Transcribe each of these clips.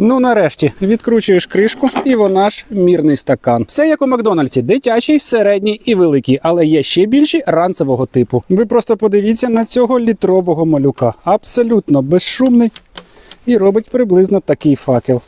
Ну, нарешті, відкручуєш кришку, і вона ж мірний стакан. Все як у Макдональдсі: дитячий, середній і великий, але є ще більші ранцевого типу. Ви просто подивіться на цього літрового малюка. Абсолютно безшумний і робить приблизно такий факел.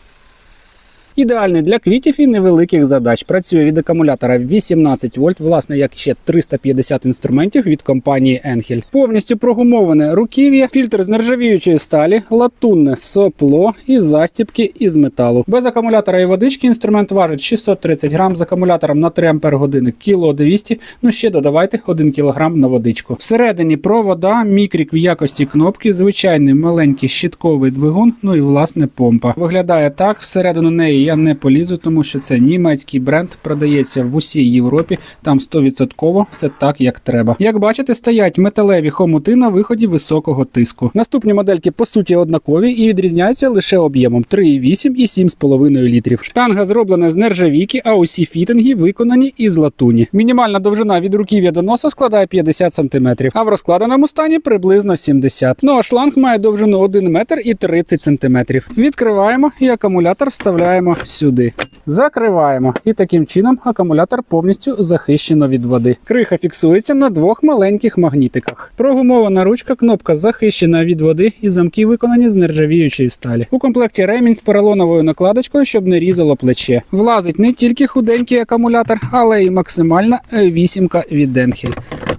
Ідеальний для квітів і невеликих задач. Працює від акумулятора 18 вольт, власне, як ще 350 інструментів від компанії Енхель. Повністю прогумоване руків'я, фільтр з нержавіючої сталі, латунне сопло і застібки із металу. Без акумулятора і водички інструмент важить 630 грам з акумулятором на 3 ампер години кіло 200. Ну ще додавайте 1 кілограм на водичку. Всередині провода, мікрік в якості кнопки, звичайний маленький щитковий двигун, ну і власне помпа. Виглядає так. Всередину неї я не полізу, тому що це німецький бренд, продається в усій Європі. Там 100% все так, як треба. Як бачите, стоять металеві хомути на виході високого тиску. Наступні модельки по суті однакові і відрізняються лише об'ємом 3,8 і 7,5 літрів. Штанга зроблена з нержавійки, а усі фітинги виконані із латуні. Мінімальна довжина від руків'я до носа складає 50 см, а в розкладеному стані приблизно 70 Ну а шланг має довжину 1 метр і 30 см. Відкриваємо і акумулятор вставляємо сюди. Закриваємо, і таким чином акумулятор повністю захищено від води. Криха фіксується на двох маленьких магнітиках. Прогумована ручка, кнопка захищена від води і замки виконані з нержавіючої сталі. У комплекті ремінь з поролоновою накладочкою, щоб не різало плече. Влазить не тільки худенький акумулятор, але й максимальна вісімка від Денхель.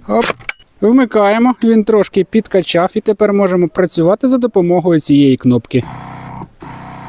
Оп. Вмикаємо, він трошки підкачав, і тепер можемо працювати за допомогою цієї кнопки.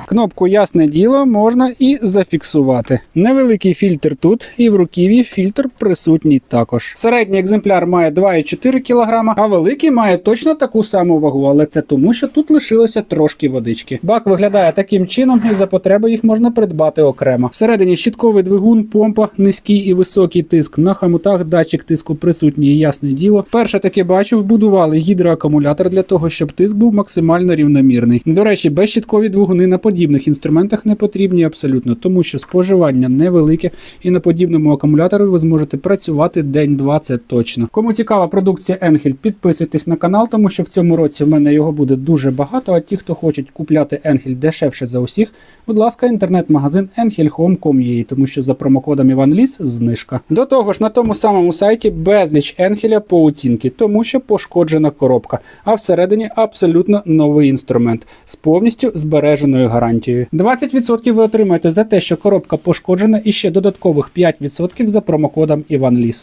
Кнопку ясне діло можна і зафіксувати. Невеликий фільтр тут, і в руків'ї фільтр присутній також. Середній екземпляр має 2,4 кг, а великий має точно таку саму вагу, але це тому, що тут лишилося трошки водички. Бак виглядає таким чином, і за потреби їх можна придбати окремо. Всередині щитковий двигун, помпа, низький і високий тиск. На хамутах датчик тиску присутній, ясне діло. Перше таке бачу, вбудували гідроакумулятор для того, щоб тиск був максимально рівномірний. До речі, безщиткові двигуни на подібних інструментах не потрібні абсолютно, тому що споживання невелике, і на подібному акумуляторі ви зможете працювати день-два, це точно. Кому цікава продукція Енхель, підписуйтесь на канал, тому що в цьому році в мене його буде дуже багато. А ті, хто хочуть купляти Енхель дешевше за усіх, будь ласка, інтернет-магазин enhelhome.com.ua, тому що за промокодом Іван Ліс знижка. До того ж, на тому самому сайті безліч Енхеля по оцінки, тому що пошкоджена коробка, а всередині абсолютно новий інструмент з повністю збереженою гарантією. 20% ви отримаєте за те, що коробка пошкоджена, і ще додаткових 5% за промокодом Іван Ліс.